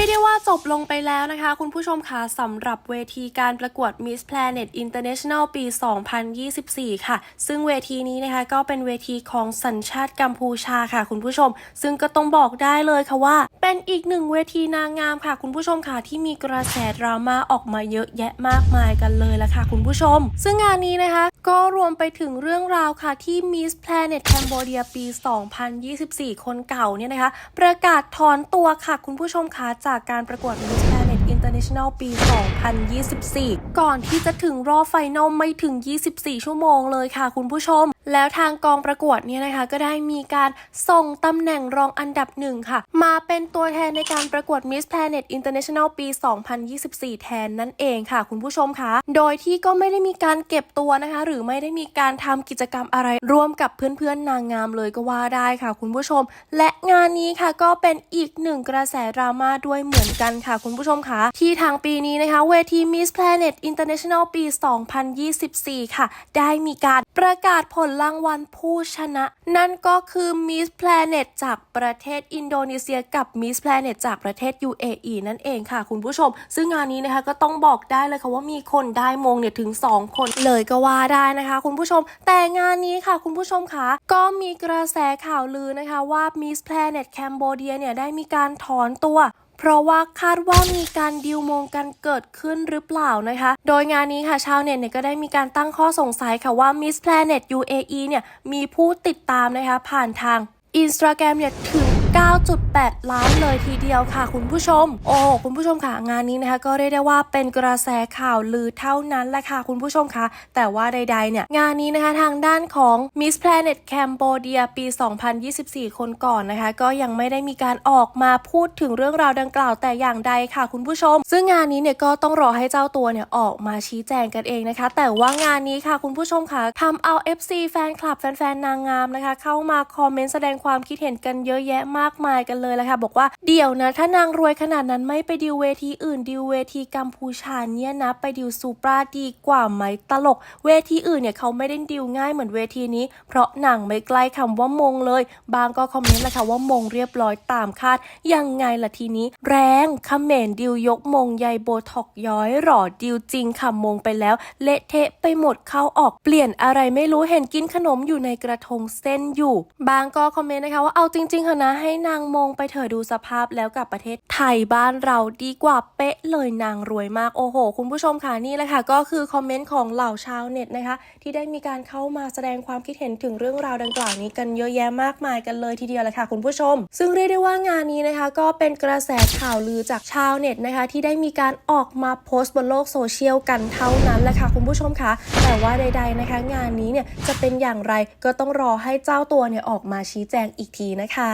รียกได้ว่าจบลงไปแล้วนะคะ คุณผู้ชมคะสำหรับเวทีการประกวด Miss Planet International ปี 2024 ค่ะ ซึ่งเวทีนี้นะคะก็เป็นเวทีของสัญชาติกัมพูชาค่ะ คุณผู้ชม ซึ่งก็ต้องบอกได้เลยค่ะว่า เป็นอีกหนึ่งเวทีนางงามค่ะ คุณผู้ชมค่ะที่มีกระแสดราม่าออกมาเยอะแยะมากมายกันเลยละค่ะ คุณผู้ชม ซึ่งงานนี้นะคะ ก็รวมไปถึงเรื่องราวค่ะที่ Miss Planet Cambodia ปี 2024 คนเก่าเนี่ยนะคะ ประกาศถอนตัวค่ะ คุณผู้ชมคะจากการประกวด Miss Planet International ปี 2024 ก่อนที่จะถึงรอบไฟนอลไม่ถึง 24 ชั่วโมงเลยค่ะคุณผู้ชมแล้วทางกองประกวดเนี่ยนะคะก็ได้มีการส่งตำแหน่งรองอันดับหนึ่งค่ะ มาเป็นตัวแทนในการประกวด Miss Planet International ปี 2024 แทนนั่นเองค่ะ คุณผู้ชมคะโดยที่ก็ไม่ได้มีการเก็บตัวนะคะ หรือไม่ได้มีการทำกิจกรรมอะไร ร่วมกับเพื่อนๆนางงามเลยก็ว่าได้ค่ะ คุณผู้ชม และงานนี้ค่ะก็เป็นอีกหนึ่งกระแสดราม่าด้วยเหมือนกันค่ะ คุณผู้ชมคะที่ทางปีนี้นะคะเวที Miss Planet International ปี 2024 ค่ะ ได้มีการประกาศผลรางวัลผู้ชนะ นั่นก็คือ Miss Planet จากประเทศอินโดนีเซียกับ Miss Planet จากประเทศ UAE นั่นเองค่ะคุณผู้ชม ซึ่งงานนี้นะคะก็ต้องบอกได้เลยค่ะว่ามีคนได้มงเนี่ยถึง 2 คนเลยก็ว่าได้นะคะ คุณผู้ชม แต่งานนี้ค่ะคุณผู้ชมคะก็มีกระแสข่าวลือนะคะว่า Miss Planet Cambodia เนี่ยได้มีการถอนตัว เพราะว่าคาดว่ามีการดิวมงกันเกิดขึ้นหรือเปล่านะคะ โดยงานนี้ค่ะชาวเน็ตเนี่ยก็ได้มีการตั้งข้อสงสัยค่ะว่า Miss Planet UAE เนี่ยมีผู้ติดตามนะคะผ่านทาง Instagram เนี่ยถึง 9.8 ล้านเลยทีเดียวค่ะ คุณผู้ชม โอ้คุณผู้ชมค่ะงานนี้นะคะ ก็เรียกได้ว่าเป็นกระแสข่าวลือเท่านั้นแหละค่ะ คุณผู้ชมค่ะ แต่ว่าใดๆเนี่ย งานนี้นะคะทางด้านของ Miss Planet Cambodia ปี 2024 คนก่อนนะคะ ก็ยังไม่ได้มีการออกมาพูดถึงเรื่องราวดังกล่าวแต่อย่างใดค่ะ คุณผู้ชม ซึ่งงานนี้เนี่ยก็ต้องรอให้เจ้าตัวเนี่ยออกมาชี้แจงกันเองนะคะ แต่ว่างานนี้ค่ะ คุณผู้ชมค่ะทำเอา FC แฟนคลับแฟนๆนางงามนะคะ เข้ามาคอมเมนต์แสดงความคิดเห็นกันเยอะแยะมากมายกันเลยและค่ะ บอกว่า เดี๋ยวนะ ถ้านางรวยขนาดนั้นไม่ไปดิวเวทีอื่นดิวเวทีกัมพูชาเนี่ยนะ ไปดิวซูปราดีกว่าไหมตลก เวทีอื่นเนี่ยเขาไม่ได้ดิวง่ายเหมือนเวทีนี้ เพราะนางไม่ใกล้คำว่ามงเลย บางก็คอมเมนต์ละค่ะว่ามงเรียบร้อยตามคาด ยังไงล่ะทีนี้ แรงคเมนดิวยกมงใยโบท็อกย้อยหรอดิวจริงค่ะมงไปแล้ว เละเทะไปหมดเข้าออกเปลี่ยนอะไรไม่รู้เห็นกินขนมอยู่ในกระทงเส้นอยู่ บางก็คอมเมนต์นะคะว่าเอาจริงๆเถอะนะให้นางมงไปเถอะดูสภาพแล้วกับประเทศไทยบ้านเราดีกว่าเป๊ะเลยนางรวยมากโอ้โห คุณผู้ชมค่ะนี่แหละค่ะ ก็คือคอมเมนต์ของเหล่าชาวเน็ตนะคะ ที่ได้มีการเข้ามาแสดงความคิดเห็นถึงเรื่องราวดังกล่าวนี้กันเยอะแยะมากมายกันเลยทีเดียวเลยค่ะ คุณผู้ชม ซึ่งเรียกได้ว่างานนี้นะคะ ก็เป็นกระแสข่าวลือจากชาวเน็ตนะคะ ที่ได้มีการออกมาโพสต์บนโลกโซเชียลกันเท่านั้นแหละค่ะ คุณผู้ชมค่ะแต่ว่าใด ๆนะคะ งานนี้เนี่ยจะเป็นอย่างไรก็ต้องรอให้เจ้าตัวเนี่ยออกมาชี้แจงอีกทีนะคะ